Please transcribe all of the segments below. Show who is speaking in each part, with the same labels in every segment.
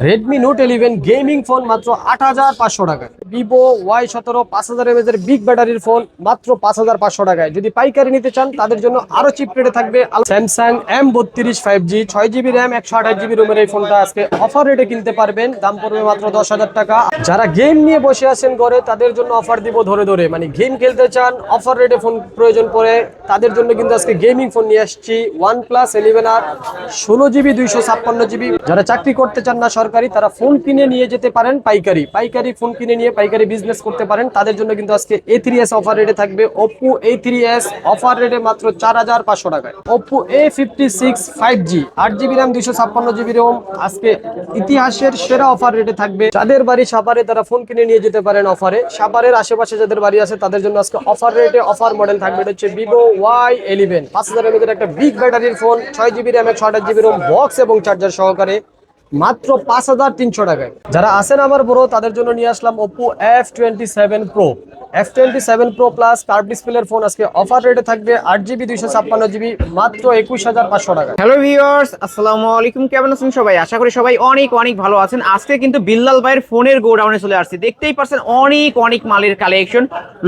Speaker 1: Redmi Note eleven gaming phone মাত্র আট হাজার পাঁচশো টাকায়। ভিভো ওয়াই সতেরো পাঁচ হাজার এর বিগ ব্যাটারির ফোন মাত্র পাঁচ হাজার পাঁচশো টাকায়। যদি পাইকারি নিতে চান, তাদের জন্য আরও চিপ রেটে থাকবে স্যামসাং এম বত্রিশ ফাইভ জি ছয় জিবি র্যাম একশো আঠাশ জিবি রোমের এই ফোনটা আজকে অফার রেটে কিনতে পারবেন। দাম পড়বে মাত্র দশ হাজার টাকা। যারা গেম নিয়ে বসে আছেন ঘরে, তাদের জন্য অফার দিব ধরে ধরে। মানে গেম খেলতে চান অফার রেটে ফোন প্রয়োজন পড়ে, তাদের জন্য কিন্তু আজকে গেমিং ফোন নিয়ে আসছি। ওয়ান প্লাস ইলেভেন আর ষোলো জিবি দুইশো ছাপ্পান্ন জিবি যারা চাকরি করতে চান না সরকারি তারা ফোন কিনে নিয়ে যেতে পারেন পাইকারি। পাইকারি ফোন কিনে নিয়ে পাইকারি বিজনেস করতে পারেন। তাদের জন্য কিন্তু আজকে এ থ্রি এস অফার রেটে থাকবে। Oppo A three S offer রেটে মাত্র চার হাজার পাঁচশো টাকায়। Oppo A fifty six five G আট জিবি র্যাম দুইশো ছাপ্পান্ন জিবি রোম আজকে ইতিহাসের সেরা অফার রেটে থাকবে। যাদের বাড়ি সাপারে তারা ফোন কিনে নিয়ে যেতে পারেন অফারে সাপারের আশেপাশে যাদের বাড়ি আছে, তাদের জন্য আজকে অফার রেটে অফার মডেল থাকবে। এটা হচ্ছে ভিভো ওয়াই ইলেভেন পাঁচ হাজার এমএর একটা বিগ ব্যাটারির ফোন ছয় জিবি র্যাম একশো আঠাশ জিবি রোম বক্স এবং চার্জার সহকারে। মাত্র পাঁচ হাজার তিনশো টাকায়। যারা আছেন আমার বড়, তাদের জন্য নিয়ে আসলাম Oppo F twenty seven pro F twenty seven pro plus curve ডিসপ্লের ফোন আজকে অফার রেটে থাকবে আট জিবি দুইশো ছাপ্পান্ন জিবি মাত্র একুশ হাজার পাঁচশো টাকা
Speaker 2: হ্যালো ভিউয়ার্স আসসালামু আলাইকুম। কেমন আছেন সবাই? আশা করি সবাই অনেক অনেক ভালো আছেন। আজকে কিন্তু বিল্লাল ভাইয়ের ফোনের গোডাউনে চলে আসছে। দেখতেই পাচ্ছেন অনেক অনেক মালের collection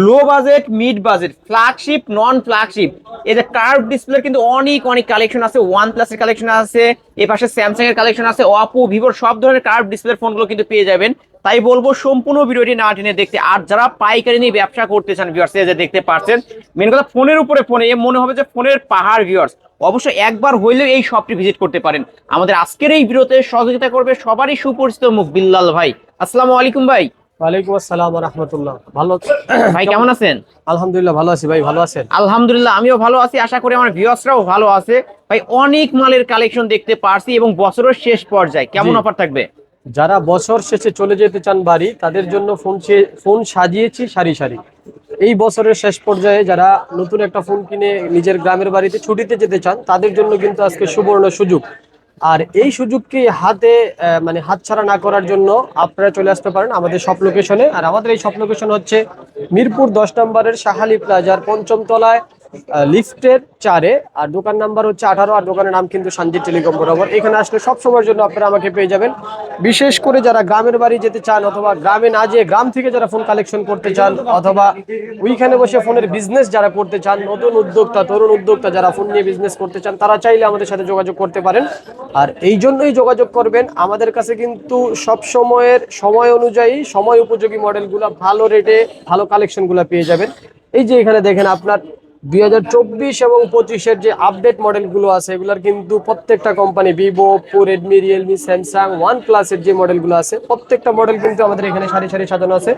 Speaker 2: low budget mid budget flagship non flagship এই যে কার্ভ ডিসপ্লের কিন্তু অনেক অনেক কালেকশন আছে। ওয়ান প্লাসের কালেকশন আছে, এ পাশে স্যামসাং এর কালেকশন আছে অপো ভিভোর সব ধরনের কার্ভ ডিসপ্লের ফোনগুলো কিন্তু পেয়ে যাবেন। তাই বলব সম্পূর্ণ ভিডিওটি না টেনে দেখতে। আর যারা পাইকারি নিয়ে ব্যবসা করতে চান ভিউয়ার্স এই যে দেখতে পাচ্ছেন মেন কথা ফোনের উপরে ফোনে মনে হবে যে ফোনের পাহাড় ভিউয়ার্স অবশ্যই একবার হইলেও এই শপটি ভিজিট করতে পারেন। আমাদের আজকের এই ভিডিওতে সহযোগিতা করবে সবারই সুপরিচিত মুখ বিল্লাল ভাই। আসসালামু আলাইকুম ভাই।
Speaker 1: ওয়ালাইকুম আসসালাম রহমতুল্লাহ। ভালো
Speaker 2: ভাই কেমন আছেন?
Speaker 1: আলহামদুলিল্লাহ ভালো আছি ভাই ভালো আছেন?
Speaker 2: আলহামদুলিল্লাহ আমিও ভালো আছি। আশা করি আমার ভিউয়ার্সরাও ভালো আছে। ভাই অনেক মালের কালেকশন দেখতে পারছি এবং বছরের শেষ পর্যায়ে কেমন অফার থাকবে?
Speaker 1: যারা বছর শেষে চলে যেতে চান বাড়ি তাদের জন্য ফোন ফোন সাজিয়েছি সারি সারি। এই বছরের শেষ পর্যায়ে যারা নতুন একটা ফোন কিনে নিজের গ্রামের বাড়িতে ছুটিতে যেতে চান তাদের জন্য কিন্তু আজকে সুবর্ণ সুযোগ। আর এই সুযোগকে হাতে মানে হাতছাড়া না করার জন্য আপনারা চলে আসতে পারেন আমাদের সব লোকেশনে আর আমাদের এই সব লোকেশন হচ্ছে মিরপুর দশ নম্বরের সাহালি প্লাজার পঞ্চম তলায়। লিফটের চারে, আর দোকান নাম্বার হচ্ছে আঠারো, আর দোকানের নাম কিন্তু সঞ্জিত টেলিকম বরাবর। এখানে আসলে সব সময়ের জন্য আপনারা আমাকে পেয়ে যাবেন। বিশেষ করে যারা গ্রামের বাড়ি যেতে চান অথবা গ্রামে না যেয়ে গ্রাম থেকে যারা ফোন কালেকশন করতে চান অথবা ওইখানে বসে ফোনের বিজনেস যারা করতে চান, নতুন উদ্যোক্তা, তরুণ উদ্যোক্তা যারা ফোন নিয়ে বিজনেস করতে চান, তারা চাইলে আমাদের সাথে যোগাযোগ করতে পারেন। আর এই জন্যই যোগাযোগ করবেন, আমাদের কাছে কিন্তু সব সময়ের সময় অনুযায়ী সময় উপযোগী মডেলগুলো ভালো রেটে ভালো কালেকশনগুলো পেয়ে যাবেন। এই যে এখানে দেখেন আপনার দুই হাজার চব্বিশ এবং পঁচিশের যে আপডেট মডেলগুলো আছে, এগুলার কিন্তু প্রত্যেকটা company Vivo Oppo Redmi Realme Samsung one প্লাসের যে মডেলগুলো আছে, প্রত্যেকটা মডেল কিন্তু আমাদের এখানে সারি সারি সাজানো আছে।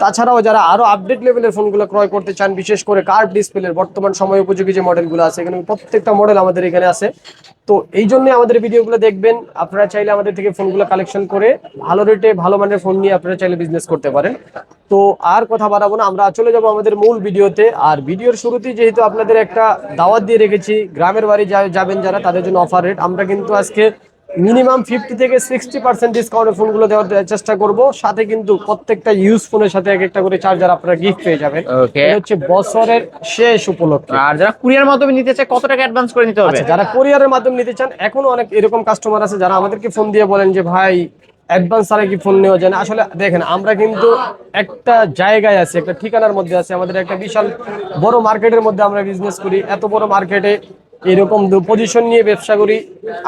Speaker 1: তাছাড়াও যারা আরও আপডেট লেভেলের ফোনগুলো ক্রয় করতে চান, বিশেষ করে কার্ড ডিসপ্লের বর্তমান সময় উপযোগী যে মডেলগুলো আছে, এখানে প্রত্যেকটা মডেল আমাদের এখানে আছে। তো এই জন্য আমাদের ভিডিওগুলো দেখবেন। আপনারা চাইলে আমাদের থেকে ফোনগুলো কালেকশন করে ভালো রেটে ভালো মানের ফোন নিয়ে আপনারা চাইলে বিজনেস করতে পারেন। তো আর কথা বাড়াবো না, আমরা চলে যাব আমাদের মূল ভিডিওতে। আর ভিডিওর শুরুতেই যেহেতু আপনাদের একটা দাওয়াত দিয়ে রেখেছি, গ্রামের বাড়ি যাবেন যারা, তাদের জন্য অফার রেট আমরা কিন্তু আজকে মিনিমাম ফিফটি থেকে সিক্সটি পার্সেন্ট ডিসকাউন্টে ফোনগুলো দেওয়ার চেষ্টা করব। সাথে কিন্তু প্রত্যেকটা ইউজ ফোনের সাথে এক একটা করে চার্জার আপনারা গিফট পেয়ে যাবেন। এটা হচ্ছে বছরের শেষ উপলক্ষে।
Speaker 2: আর যারা কুরিয়ার মাধ্যমে নিতে চায় কত টাকা অ্যাডভান্স করে নিতে হবে?
Speaker 1: আচ্ছা যারা কোরিয়ারের মাধ্যমে নিতে চান এখনও অনেক এরকম কাস্টমার আছে যারা আমাদেরকে ফোন দিয়ে বলেন যে ভাই অ্যাডভান্স ছাড়া কি ফোন নেওয়া যায় না? আসলে দেখেন আমরা কিন্তু একটা জায়গায় আছি একটা ঠিকানার মধ্যে আছি। আমাদের একটা বিশাল বড় মার্কেটের মধ্যে আমরা বিজনেস করি। এত বড় মার্কেটে এরকম পজিশন নিয়ে ব্যবসা করি।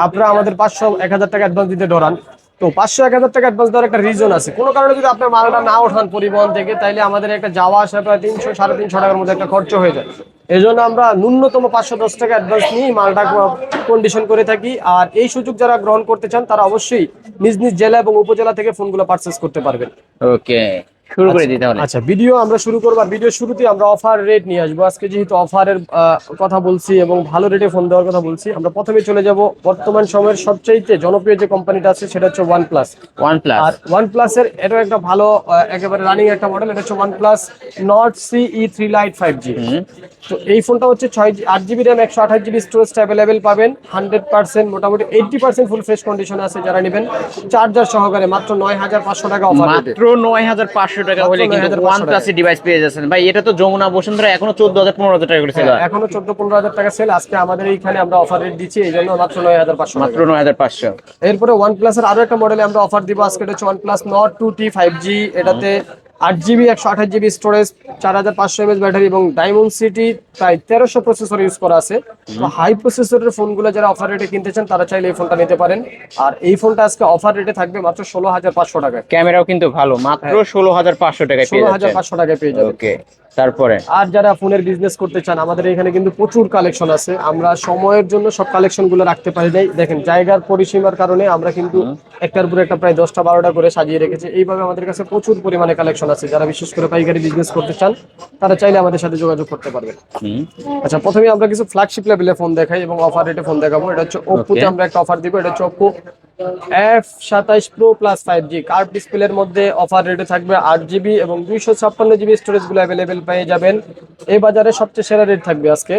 Speaker 1: আপনারা আমাদের পাঁচশো, এক হাজার টাকা অ্যাডভান্স দিতে ডরান তো পাঁচশো, এক হাজার টাকা অ্যাডভান্স একটা রিজন আছে। কোনো কারণে যদি আপনার মালটা না ওঠান পরিবহন থেকে, তাইলে আমাদের একটা যাওয়া আসা প্রায় তিনশো, সাড়ে তিনশো টাকার মধ্যে একটা খরচ হয়ে যায়। এই জন্য আমরা ন্যূনতম পাঁচশো, দশ টাকা অ্যাডভান্স নিয়ে মালটা কন্ডিশন করে থাকি। আর এই সুযোগ যারা গ্রহণ করতে চান, তারা অবশ্যই নিজ নিজ জেলা এবং উপজেলা থেকে ফোনগুলো পারচেস করতে পারবেন।
Speaker 2: ওকে শুরু করে দিতে হলে
Speaker 1: আচ্ছা ভিডিও আমরা শুরু করব ভিডিও শুরুতে আমরা অফার রেট নিয়ে আসব। আজকে যেহেতু অফারের কথা বলছি এবং ভালো রেটে ফোন দেওয়ার কথা বলছি আমরা প্রথমে চলে যাব বর্তমান সময়ের সবচাইতে জনপ্রিয় যে কোম্পানিটা আছে সেটা হচ্ছে ওয়ান প্লাস
Speaker 2: ওয়ান প্লাস
Speaker 1: আর ওয়ান প্লাসের এটা একটা ভালো একেবারে রানিং একটা মডেল এটা হচ্ছে one plus Nord C E three lite five G তো এই ফোনটা হচ্ছে ছয় আট জিবি র্যাম একশো আঠাশ জিবি স্টোরেজ অ্যাভেলেবেল পাবেন। হান্ড্রেড পার্সেন্ট মোটামুটি eighty percent full fresh condition আছে যারা নেবেন। চার্জার সহকারে মাত্র নয় হাজার পাঁচশো টাকা অফার
Speaker 2: মাত্র নয় হাজার পাঁচশো পাঁচশো টাকা হলে কিন্তু ওয়ান প্লাসের ডিভাইস পেয়ে যাচ্ছেন। ভাই এটা তো যমুনা বসুন্ধরা এখনও চোদ্দ হাজার পনেরো হাজার টাকা করে
Speaker 1: সেল এখনও চোদ্দ পনেরো হাজার টাকা সেল আজকে আমাদের এইখানে আমরা অফার রেট দিচ্ছি এই জন্য মাত্র নয় হাজার পাঁচশো
Speaker 2: মাত্র নয় হাজার পাঁচশো।
Speaker 1: এরপরে ওয়ান প্লাসের আরও একটা মডেলে আমরা অফার দিব। আজকে এটা হচ্ছে one plus Nord two T five G এটাতে আট জিবি একশো আঠাশ জিবি স্টোরেজ চার হাজার পাঁচশো এমএস ব্যাটারি এবং ডায়মন্ড সিটি প্রায় তেরোশো প্রসেসর ইউজ করা আছে। তো হাই প্রসেসরের ফোনগুলো যারা অফার রেটে কিনতে চান তারা চাইলে এই ফোনটা নিতে পারেন। আর এই ফোনটা আজকে অফার রেটে থাকবে মাত্র ষোলো হাজার পাঁচশো টাকায়।
Speaker 2: ক্যামেরাও কিন্তু ভালো মাত্র ষোলো হাজার পাঁচশো টাকা
Speaker 1: ষোলো হাজার পাঁচশো টাকায় পেয়ে যাবে
Speaker 2: ওকে তারপরে?
Speaker 1: আর যারা ফোনের বিজনেস করতে চান আমাদের এখানে কিন্তু প্রচুর কালেকশন আছে। আমরা সময়ের জন্য সব কালেকশনগুলো রাখতে পারি নাই। দেখেন জায়গার পরিসীমার কারণে আমরা কিন্তু একটার পর একটা প্রায় দশটা বারোটা করে সাজিয়ে রেখেছি। এইভাবে আমাদের কাছে প্রচুর পরিমাণে কালেকশন আছে। যারা বিশেষ করে পাইকারি বিজনেস করতে চান তারা চাইলে আমাদের সাথে যোগাযোগ করতে পারবেন।
Speaker 2: হুম।
Speaker 1: আচ্ছা প্রথমে আমরা কিছু ফ্ল্যাগশিপ লেভেলে ফোন দেখাই এবং অফার রেটে ফোন দেখাবো। এটা হচ্ছে ওপ্পোতে. আমরা একটা অফার দিব। এটা হচ্ছে ওপ্পো এফ সাতাইশ pro plus five G curve ডিসপ্লের মধ্যে অফার রেটে থাকবে আট জিবি এবং দুইশো ছাপ্পান্ন জিবি স্টোরেজগুলো অ্যাভেলেবেল পেয়ে যাবেন। এই বাজারে সবচেয়ে সেরা রেট থাকবে আজকে।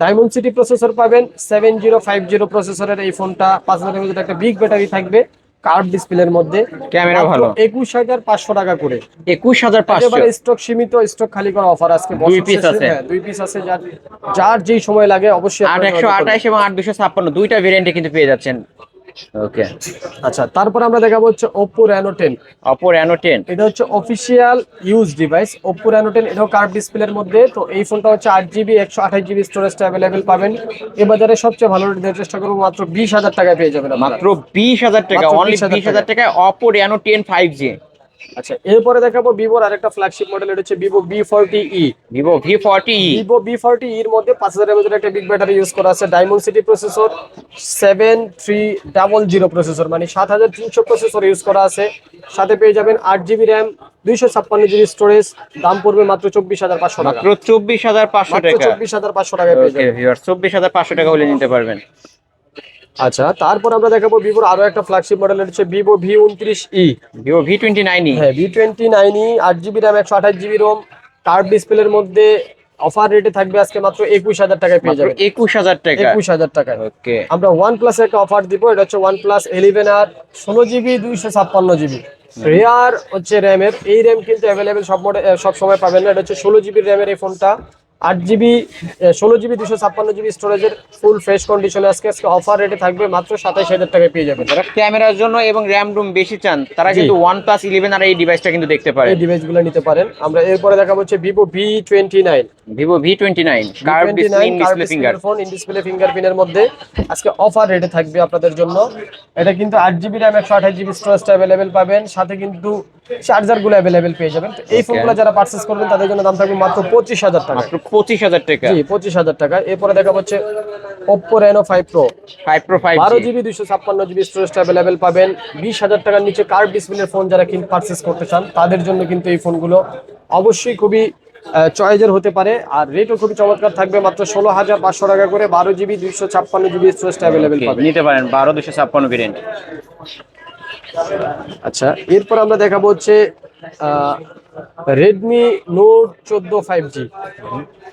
Speaker 1: ডায়মন্ড সিটি প্রসেসর পাবেন সেভেন জিরো ফাইভ জিরো প্রসেসরের এই ফোনটা পাঁচ হাজার একটা বিগ ব্যাটারি থাকবে কার্ভ ডিসপ্লের মধ্যে।
Speaker 2: ক্যামেরা ভালো।
Speaker 1: একুশ হাজার পাঁচশো টাকা করে।
Speaker 2: একুশ হাজার পাঁচশো।
Speaker 1: স্টক সীমিত স্টক খালি করা অফার আজকে
Speaker 2: দুই
Speaker 1: শেষে,
Speaker 2: আছে।
Speaker 1: হ্যাঁ, দুই পিস আছে যার যার যেই সময় লাগে অবশ্যই
Speaker 2: আট একশো আঠাশ এবং আট দুশো ছাপ্পান্ন দুইটা ভেরিয়েন্টে কিন্তু পেয়ে যাচ্ছেন। ওকে
Speaker 1: আচ্ছা তারপর আমরা দেখাবো হচ্ছে Oppo Reno 10
Speaker 2: Oppo Reno ten
Speaker 1: এটা হচ্ছে official use device Oppo Reno 10 এটাও কার্ভ ডিসপ্লের মধ্যে। তো এই ফোনটা হচ্ছে আট জিবি একশো আঠাশ জিবি স্টোরেজটা অ্যাভেলেবেল পাবেন। এ বাজারে সবচেয়ে ভালো রেট দেওয়ার চেষ্টা করব মাত্র বিশ হাজার টাকায় পেয়ে যাবেন।
Speaker 2: মাত্র বিশ হাজার টাকা অনলি
Speaker 1: 20,000
Speaker 2: টাকায়। Oppo Reno ten five G
Speaker 1: আচ্ছা এরপরে দেখাবো ভিভোর আরেকটা ফ্ল্যাগশিপ মডেল এটা হচ্ছে Vivo V forty E
Speaker 2: Vivo V forty
Speaker 1: Vivo V forty এর মধ্যে পাঁচ হাজার এমএজের একটা বিগ ব্যাটারি ইউজ করা আছে। Dimensity processor seven three double zero processor মানে সাত হাজার তিনশো প্রসেসর ইউজ করা আছে। সাথে পেয়ে যাবেন আট জিবি র্যাম দুইশো ছাপ্পান্ন জিবি স্টোরেজ দাম পড়বে মাত্র চব্বিশ হাজার পাঁচশো টাকা।
Speaker 2: মাত্র চব্বিশ হাজার পাঁচশো টাকা।
Speaker 1: চব্বিশ হাজার পাঁচশো
Speaker 2: ভিউয়ার চব্বিশ হাজার পাঁচশো টাকা হলে নিতে পারবেন।
Speaker 1: আচ্ছা তারপর আমরা দেখাবো ভিভোর আরও একটা ফ্ল্যাগশিপ মডেল হচ্ছে ভিভো ভি উনত্রিশ E
Speaker 2: Vivo V twenty nine E
Speaker 1: হ্যাঁ ভি টোয়েন্টি নাইন ই আট জিবি র্যাম একশো আঠাশ জিবি রোম কার্ভ ডিসপ্লের মধ্যে অফার রেটে থাকবে আজকে মাত্র একুশ হাজার টাকায় পেয়ে যাবে
Speaker 2: একুশ হাজার টাকা।
Speaker 1: একুশ হাজার টাকায়।
Speaker 2: ওকে।
Speaker 1: আমরা ওয়ান প্লাসের একটা অফার দিব এটা হচ্ছে ওয়ান প্লাস ইলেভেন আর ষোলো জিবি দুইশো ছাপ্পান্ন জিবি রেয়ার হচ্ছে র্যামের এই র্যাম কিন্তু অ্যাভেলেবেল সব মডেল সব সময় পাবেন না এটা হচ্ছে ষোলো জিবি র্যামের এই ফোনটা আট জিবি ষোলো জিবি দুশো ছাপ্পান্ন জিবি স্টোরেজের ফুল ফ্রেশ কন্ডিশনে আজকে আজকে অফার রেটে থাকবে মাত্র সাতাইশ হাজার টাকায় পেয়ে যাবেন।
Speaker 2: যারা ক্যামেরার জন্য এবং র্যাম রুম বেশি চান তারা কিন্তু ওয়ান প্লাস ইলেভেন আর এই ডিভাইসটা কিন্তু দেখতে পারেন।
Speaker 1: এই ডিভাইসগুলো নিতে পারেন। আমরা এরপরে দেখাবো হচ্ছে Vivo V twenty nine
Speaker 2: Vivo V twenty nine curve display finger
Speaker 1: phone in display ফিঙ্গারপ্রিন্টের মধ্যে আজকে অফার রেটে থাকবে আপনাদের জন্য। এটা কিন্তু আট জিবি র্যাম একশো আঠাশ জিবি স্টোরেজটা অ্যাভেলেবেল পাবেন। সাথে কিন্তু চার্জারগুলো অ্যাভেলেবেল পেয়ে যাবেন। তো এই. ফোনগুলো যারা পার্চেস করবেন তাদের জন্য দাম থাকবে মাত্র পঁচিশ হাজার টাকা।
Speaker 2: পঁচিশ হাজার টাকা।
Speaker 1: জি পঁচিশ হাজার টাকা। এরপরে দেখা হচ্ছে Oppo Reno five pro
Speaker 2: five pro five
Speaker 1: বারো জিবি দুশো ছাপ্পান্ন জিবি স্টোরেজটা অ্যাভেলেবেল পাবেন। বিশ হাজার টাকার নিচে কার্ভ ডিসপ্লের ফোন যারা কিন্তু পার্চেস করতে চান তাদের জন্য কিন্তু এই ফোনগুলো অবশ্যই খুবই চয়েজের হতে পারে। আর রেটও খুবই চমৎকার থাকবে মাত্র ষোলো হাজার পাঁচশো টাকা করে। বারো জিবি দুইশো ছাপ্পান্ন জিবি স্টোরেজটা অ্যাভেলেবেল পাবেন।
Speaker 2: নিতে পারেন। বারো দুশো ছাপ্পান্ন ভেরিয়েন্ট
Speaker 1: আচ্ছা এরপর আমরা দেখাবো হচ্ছে রেডমি নোট চোদ্দ ফাইভ জি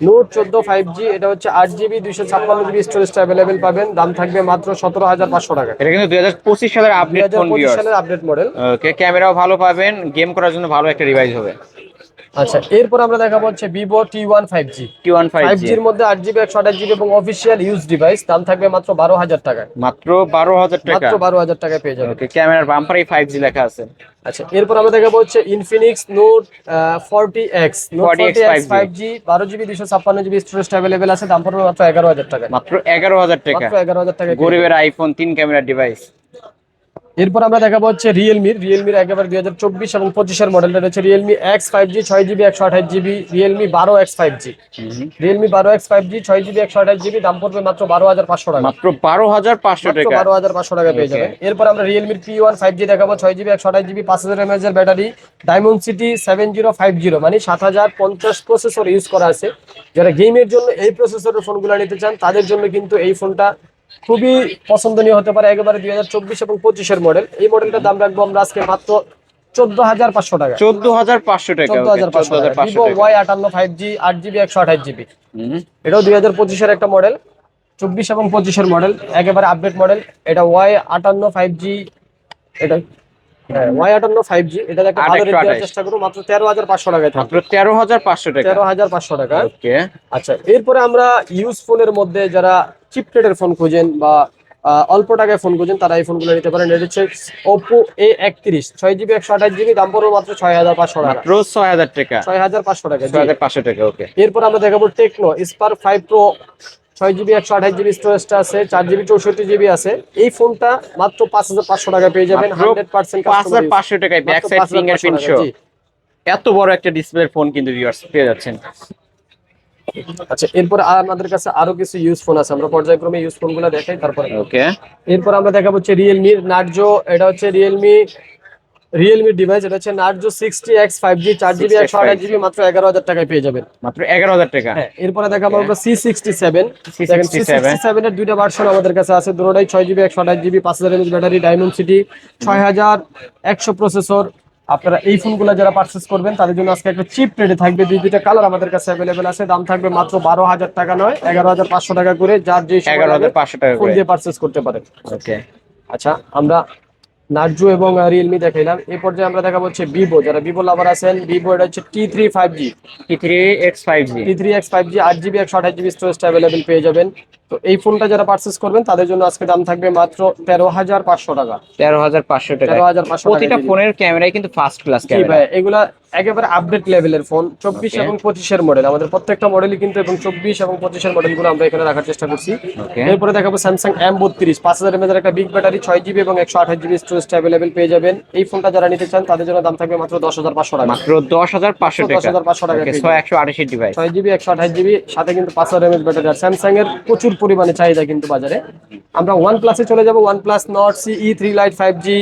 Speaker 1: নোট চোদ্দ ফাইভ জি এটা হচ্ছে আট জিবি দুইশো ছাপ্পান্ন জিবি স্টোরেজটা অ্যাভেলেবেল পাবেন। দাম থাকবে মাত্র সতেরো হাজার পাঁচশো টাকা।
Speaker 2: এটা কিন্তু দুই হাজার পঁচিশ সালের আপডেট
Speaker 1: হাজার
Speaker 2: ফোন
Speaker 1: সালের আপডেট মডেল
Speaker 2: ক্যামেরাও ভালো পাবেন গেম করার জন্য ভালো একটা ডিভাইস হবে।
Speaker 1: আচ্ছা এরপর আমরা দেখাবো হচ্ছে Vivo T one five G
Speaker 2: T one five
Speaker 1: five জির মধ্যে আট জিবি একশো আঠাশ জিবি এবং অফিসিয়াল ইউজ ডিভাইস দাম থাকবে মাত্র বারো হাজার টাকায়।
Speaker 2: মাত্র বারো হাজার টাকা।
Speaker 1: মাত্র বারো হাজার টাকায় পেয়ে
Speaker 2: ওকে ক্যামেরার বাম্পারে ফাইভ জি লেখা আছে।
Speaker 1: আচ্ছা এরপর আমরা দেখাবো হচ্ছে Infinix Note forty X Note
Speaker 2: 40X
Speaker 1: forty X five G বারো জিবি দুশো ছাপ্পান্ন জিবি স্টোরেজ অ্যাভেলেবেল আছে দাম পড়বে মাত্র এগারো হাজার টাকা
Speaker 2: মাত্র এগারো হাজার টাকা।
Speaker 1: মাত্র এগারো হাজার টাকা
Speaker 2: গরিবের আইফোন তিন ক্যামেরার ডিভাইস
Speaker 1: এরপর আমরা দেখাবো হচ্ছে রিয়েলমির রিয়েলমির একেবারে দুই হাজার চব্বিশ এবং পঁচিশের মডেলটা রয়েছে রিয়েলমি এক্স ফাইভ জি ছয় জিবি একশো আঠাশ জিবি রিয়েলমি বারো এক্স ফাইভ জি রিয়েলমি বারো এক্স ফাইভ জি ছয় জিবি একশো আঠাশ জিবি দাম পড়বে মাত্র বারো হাজার পাঁচশো টাকা।
Speaker 2: মাত্র বারো হাজার পাঁচশো টাকা।
Speaker 1: বারো হাজার পাঁচশো টাকা পেয়ে যাবে এরপর আমরা রিয়েলমির পি ওয়ান ফাইভ জি দেখাবো ছয় জিবি একশো আঠাশ জিবি পাঁচ হাজার এমএএচ এর battery Dimensity seven zero five zero মানে সাত হাজার পঞ্চাশ প্রসেসর ইউজ করা আছে। যারা গেমের জন্য এই প্রসেসরের ফোনগুলো নিতে চান তাদের জন্য কিন্তু এই ফোনটা খুবই পছন্দনীয় হতে পারে একেবারে দুই হাজার চব্বিশ এবং পঁচিশের মডেল এই মডেলটার দাম রাখব আমরা আজকে মাত্র চোদ্দ হাজার পাঁচশো টাকা।
Speaker 2: চোদ্দ হাজার পাঁচশো টাকা
Speaker 1: চোদ্দ হাজার পাঁচশো টাকা। ভিভো ওয়াই আটান্ন ফাইভ জি আট জিবি একশো আঠাশ জিবি। এটাও দুই হাজার পঁচিশের একটা মডেল চব্বিশ এবং পঁচিশের মডেল একেবারে আপডেট মডেল এটা ওয়াই আটান্ন ফাইভ জি এটা ওয়াই আটান্ন ফাইভ জি এটা একটা ভালো রেট দেওয়ার চেষ্টা করব মাত্র তেরো হাজার পাঁচশো টাকায় থাকবে।
Speaker 2: তেরো হাজার পাঁচশো টাকা।
Speaker 1: তেরো হাজার পাঁচশো টাকা।
Speaker 2: ওকে।
Speaker 1: আচ্ছা এরপরে আমরা ইউজ ফোনের মধ্যে যারা চিপ রেটের ফোন খোঁজেন বা অল্প টাকায় ফোন খোঁজেন তারা এই ফোনগুলো নিতে পারেন। এটা হচ্ছে ওপো এ একত্রিশ। ছয় জিবি একশো আঠাশ জিবি দাম পড়বে মাত্র ছয় হাজার পাঁচশো টাকা।
Speaker 2: ছয় হাজার টাকা।
Speaker 1: ছয় হাজার পাঁচশো টাকা
Speaker 2: ছয় হাজার পাঁচশো টাকা ওকে।
Speaker 1: এরপর আমরা দেখাবো টেকনো স্পার্ক ফাইভ প্রো ছয় জিবি একশো আঠাশ জিবি স্টোরেজটা আছে চার জিবি চৌষট্টি জিবি আছে। এই ফোনটা মাত্র পাঁচ হাজার পাঁচশো টাকা পেয়ে যাবেন হান্ড্রেড পার্সেন্ট
Speaker 2: পাঁচ হাজার পাঁচশো টাকায় ব্যাক সাইড ফিঙ্গারপ্রিন্ট শো এত বড় একটা ডিসপ্লে ফোন কিন্তু ভিউয়ার্স পেয়ে যাচ্ছেন।
Speaker 1: আচ্ছা এরপর আমাদের কাছে আরও কিছু ইউজ ফোন আছে আমরা পর্যায়ক্রমে ইউজ ফোনগুলো দেখাই তারপরে
Speaker 2: ওকে
Speaker 1: এরপর আমরা দেখাবো হচ্ছে রিয়েলমির নার্জো এটা হচ্ছে রিয়েলমি রিয়েলমি ডিভাইস এটা হচ্ছে Narzo sixty X five G চার জিবি একশো আঠাশ জিবি মাত্র এগারো হাজার টাকায় পেয়ে যাবেন।
Speaker 2: মাত্র এগারো হাজার টাকা।
Speaker 1: হ্যাঁ এরপরে দেখাবো আমরা C sixty seven C
Speaker 2: C67
Speaker 1: sixty সেভেনের দুইটা ভার্সন আমাদের কাছে আছে। দুটোটাই ছয় জিবি একশো আঠাশ জিবি পাঁচ হাজার এমএচ ব্যাটারি ডায়মন্ড সিটি ছয় হাজার একশো প্রসেসর আপনারা এই ফোনগুলো যারা পারচেস করবেন তাদের জন্য আজকে একটা চিপ রেটে থাকবে। দুই দুইটা কালার আমাদের কাছে অ্যাভেলেবেল আছে। দাম থাকবে মাত্র বারো হাজার টাকা নয় এগারো হাজার পাঁচশো টাকা করে। যার যে
Speaker 2: এগারো হাজার পাঁচশো টাকা
Speaker 1: ফোন দিয়ে পারচেস করতে পারেন।
Speaker 2: ওকে
Speaker 1: আচ্ছা আমরা নার্জো এবং রিয়েলমি দেখাইলাম। এই পর্যায়ে আমরা দেখাবো হচ্ছে ভিভো। যারা ভিভো লাভার আছেন ভিভো এটা হচ্ছে T three five G
Speaker 2: T three X five G
Speaker 1: T three X five G আট জিবি একশো আঠাশ জিবি স্টোরেজটা অ্যাভেলেবেল পেয়ে যাবেন। তো এই ফোনটা যারা পারচেস করবেন তাদের জন্য আজকে দাম থাকবে মাত্র তেরো হাজার পাঁচশো টাকা।
Speaker 2: তেরো হাজার পাঁচশো টাকা।
Speaker 1: তেরো হাজার পাঁচশো
Speaker 2: প্রতিটা ফোনের ক্যামেরাই কিন্তু ফার্স্ট ক্লাস ক্যামেরা
Speaker 1: ভাই এগুলা একেবারে আপডেট লেভেলের ফোন চব্বিশ এবং পঁচিশের মডেল আমাদের প্রত্যেকটা মডেলই কিন্তু এবং চব্বিশ এবং পঁচিশের মডেলগুলো আমরা এখানে রাখার চেষ্টা করছি। এরপরে দেখাবো স্যামসাং এম বত্রিশ। পাঁচ হাজার এমএর একটা বিগ ব্যাটারি ছয় জিবি এবং একশো আঠাশ জিবি স্টোরেজটা অ্যাভেলেবেল পেয়ে যাবেন। এই ফোনটা যারা নিতে চান তাদের জন্য দাম থাকবে মাত্র দশ হাজার পাঁচশো টাকা।
Speaker 2: মাত্র দশ হাজার পাঁচশো
Speaker 1: দশ হাজার পাঁচশো টাকা
Speaker 2: ছয় একশো আঠাশি ডিভাইস
Speaker 1: ছয় জিবি একশো আঠাশ জিবি সাথে কিন্তু পাঁচ হাজার এমএচ ব্যাটারি আর স্যামসাং এর প্রচুর পরিমাণে চাহিদা কিন্তু বাজারে। আমরা ওয়ান প্লাসে চলে যাব one plus Nord CE three lite five G